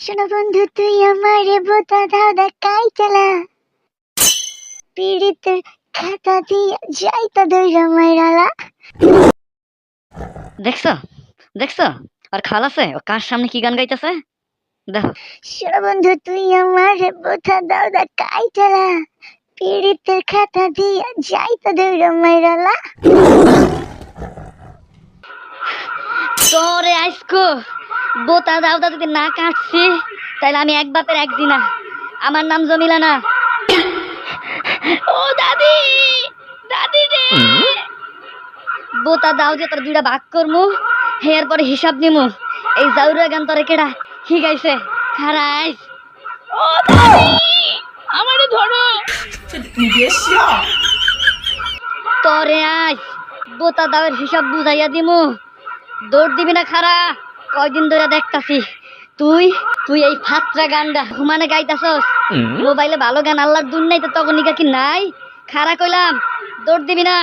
শোনো বন্ধু তুই আমারে বোতা দাদা কাই চালা? পীড়িত খাতা দিয়ে যাইতা দইরা মাইরালা দেখছ? দেখছ? আর খালাসে ও কার সামনে কি গান গাইতেছে? দেখো। শোনো বন্ধু তুই আমারে বোতা দাদা কাই চালা? পীড়িতের খাতা দিয়ে যাইতা দইরা মাইরালা তোরে আইসকো! বোতা দাউদা যদি না কাটছি তাহলে আমি এক বাপের এক দিনা। আমার নাম জমিলা না ও দাদি দাদি রে। বোতা দাও যে তোর দুইটা ভাগ করমু হেয়ার পরে হিসাব নিমু। এই জাউরা গান তোরে কেডা? কি গাইছে? খারাইস। ও দাদি আমারে ধরো। তোরে আয় বোতা দাওয়ের হিসাব বুঝাইয়া দিমু। দৌড় দিবি না খারা। কয়দিন ধরে দেখতাছি। তুই তুই এই ফাত্রা গানটা হুমানে গাইতাছস? মোবাইলে ভালো গান আল্লাহর দুন নাই তো তখন কি নাই? খারা কইলাম দৌড় দিবি না।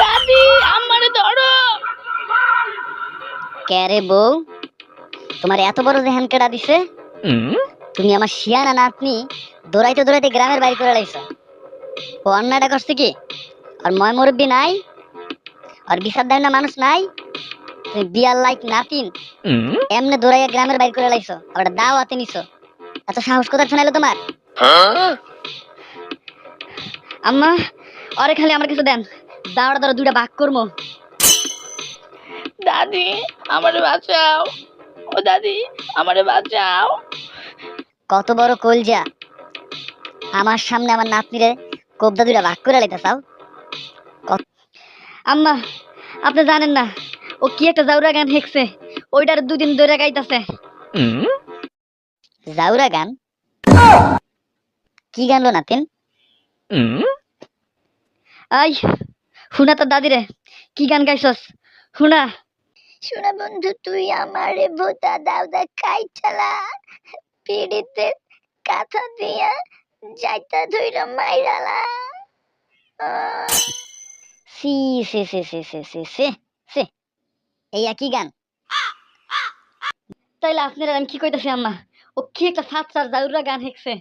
দাদি আমারে ধরো। ক্যারে বউ? তোমার এত বড় রেহান কেডা দিছে? তুমি আমার শিয়ানা নাতনি দৌড়াইতে দৌড়াইতে গ্রামের বাড়ি করে লাইছো ও অন্যায়টা করছে কি? আর ময় মুরব্বী নাই? আর বিচার দেয় না মানুষ নাই? বিয়ার লাইক নাতিন এমনে দৌড়াইয়া গ্রামের বাইর করে লাইছো আবার দাওয়াতে নিছো। এত সাহস কোথায় শোনাইলো তোমার? আম্মা অরে খালি আমার কিছু দেন। দুইটা ভাগ করব দাদি আমারে বাঁচাও। ও দাদি আমারে বাঁচাও। কত বড় কলজা। আমার সামনে আমার নাতনিরে কবদা দুইটা ভাগ করে লাইতে চাও। আম্মা আপনি জানেন না ও কি একটা জাউরা গান হেঁকছে? ওইটার দুদিন ধরে গাইতাছে। জাউরা গান? কি গান লো নাতিন? আই শুনা তো দাদিরে কি গান গাইছস? শুনা। শোনো বন্ধু তুই আমারে দাদা কাই চালা। পীড়িতের কাঁথা দিয়া যাইতা ধইরা মাইরালা। আহ, সি সে সে সে সে সে সে সে। এই একই গান। তাইলে আপনারা আমি কি কইতাছি আম্মা? ও কি একটা সাত চার জাউরা গান হেঁকছে।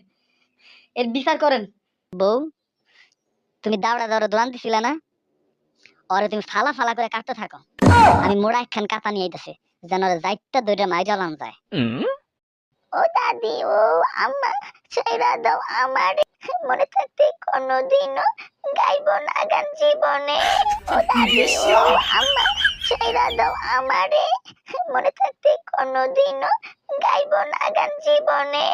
এর বিচার করেন। বউ তুমি দাওড়া দাওড়া দোয়ান দিছিল না? ওরে তুমি ফালা ফালা করে কাটতে থাকো। আমি মোড়া একখান কাতা নিয়ে আইতাছি যেন ওরে যাইতা দইরা মাই জ্বালান যায়। ও দাদি ও আম্মা ছাইরা দাও আমারে। মনে থাকতে কোনোদিনও গাইব না গান জীবনে। ও দাদি ও আম্মা। ছাইরা দাও আমারে মনে থাকতে কোনোদিনও গাইব না গান জীবনে।